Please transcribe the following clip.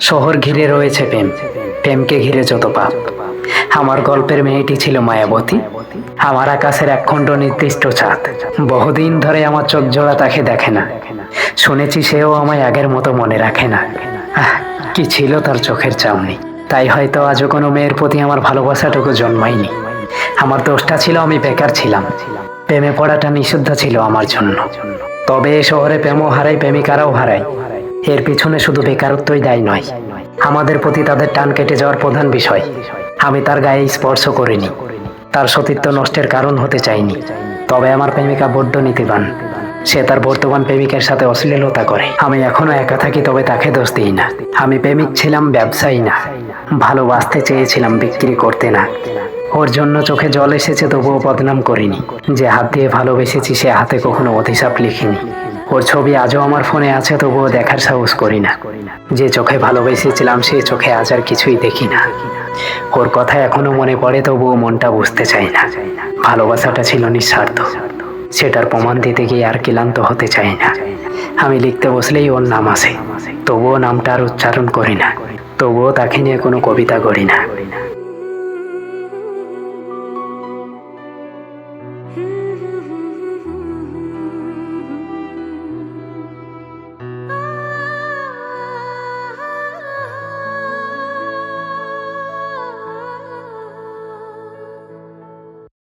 শহর ঘিরে রয়েছে প্রেম। প্রেমকে ঘিরে যত পাপ। আমার গল্পের মেয়েটি ছিল মায়াবতী। আমার আকাশের একখণ্ড নির্দিষ্ট চাঁদ বহুদিন ধরে আমার চোখ জোড়া তাকে দেখে না। শুনেছি সেও আমায় আগের মতো মনে রাখে না। কি ছিল তার চোখের চামনি। তাই হয়তো আজও কোনো মেয়ের প্রতি আমার ভালোবাসাটুকু জন্মায়নি। আমার দোষটা ছিল আমি বেকার ছিলাম। প্রেমে পড়াটা নিষিদ্ধ ছিল আমার জন্য। তবে এ শহরে প্রেমও হারাই প্রেমিকারাও হারাই এর পিছনে শুধু বেকারত্বই দায়ী নয়, আমাদের প্রতি তাদের টান কেটে যাওয়ার প্রধান বিষয়। আমি তার গায়ে স্পর্শ করিনি। তার সতীত্ব নষ্টের কারণ হতে চাইনি। তবে আমার প্রেমিকা বড্ড নীতিবান। সে তার বর্তমান প্রেমিকের সাথে অশ্লীলতা করে। আমি এখনও একা থাকি, তবে তাকে দোষ দিই না। আমি প্রেমিক ছিলাম, ব্যবসায়ী না। ভালোবাসতে চেয়েছিলাম, বিক্রি করতে না। ওর জন্য চোখে জল এসেছে, তবুও বদনাম করিনি। যে হাত দিয়ে ভালোবেসেছি, সে হাতে কখনো অধিশাপ লিখিনি। ওর ছবি আজও আমার ফোনে আছে, তবুও দেখার সাহস করি না। যে চোখে ভালোবেসেছিলাম, সে চোখে আজ আর কিছুই দেখি না। ওর কথা এখনও মনে পড়ে, তবুও মনটা বুঝতে চাই না। ভালোবাসাটা ছিল নিঃস্বার্থ। সেটার প্রমাণ দিতে গিয়ে আর ক্লান্ত হতে চাই না। আমি লিখতে বসলেই ওর নাম আসে। তবুও নামটা আর উচ্চারণ করি না। তবুও তাকে নিয়ে কোনো কবিতা করি না।